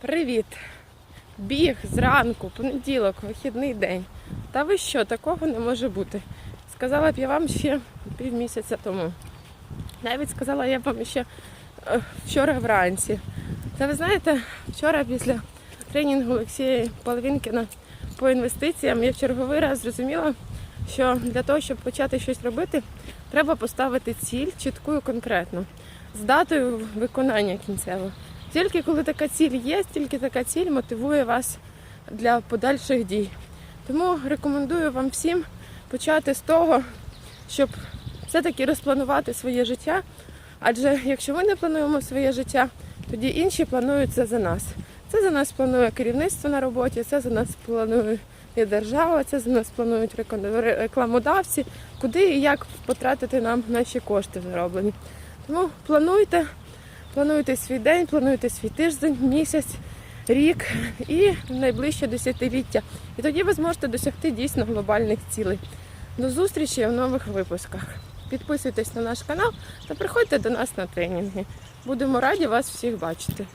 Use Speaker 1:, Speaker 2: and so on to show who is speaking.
Speaker 1: Привіт! Біг зранку, понеділок, вихідний день. Та ви що, такого не може бути. Сказала б я вам ще півмісяця тому. Навіть сказала я вам ще е, вчора вранці. Та ви знаєте, вчора після тренінгу Олексія Половинкіна по інвестиціям я в черговий раз зрозуміла, що для того, щоб почати щось робити, треба поставити ціль чітку і конкретну, з датою виконання кінцевого. Тільки коли така ціль є, тільки така ціль мотивує вас для подальших дій. Тому рекомендую вам всім почати з того, щоб все-таки розпланувати своє життя. Адже якщо ми не плануємо своє життя, тоді інші планують це за нас. Це за нас планує керівництво на роботі, це за нас планує держава, це за нас планують рекламодавці, куди і як потратити нам наші кошти зароблені. Тому плануйте, плануйте свій день, плануйте свій тиждень, місяць, рік і найближче десятиліття. І тоді ви зможете досягти дійсно глобальних цілей. До зустрічі в нових випусках. Підписуйтесь на наш канал та приходьте до нас на тренінги. Будемо раді вас всіх бачити.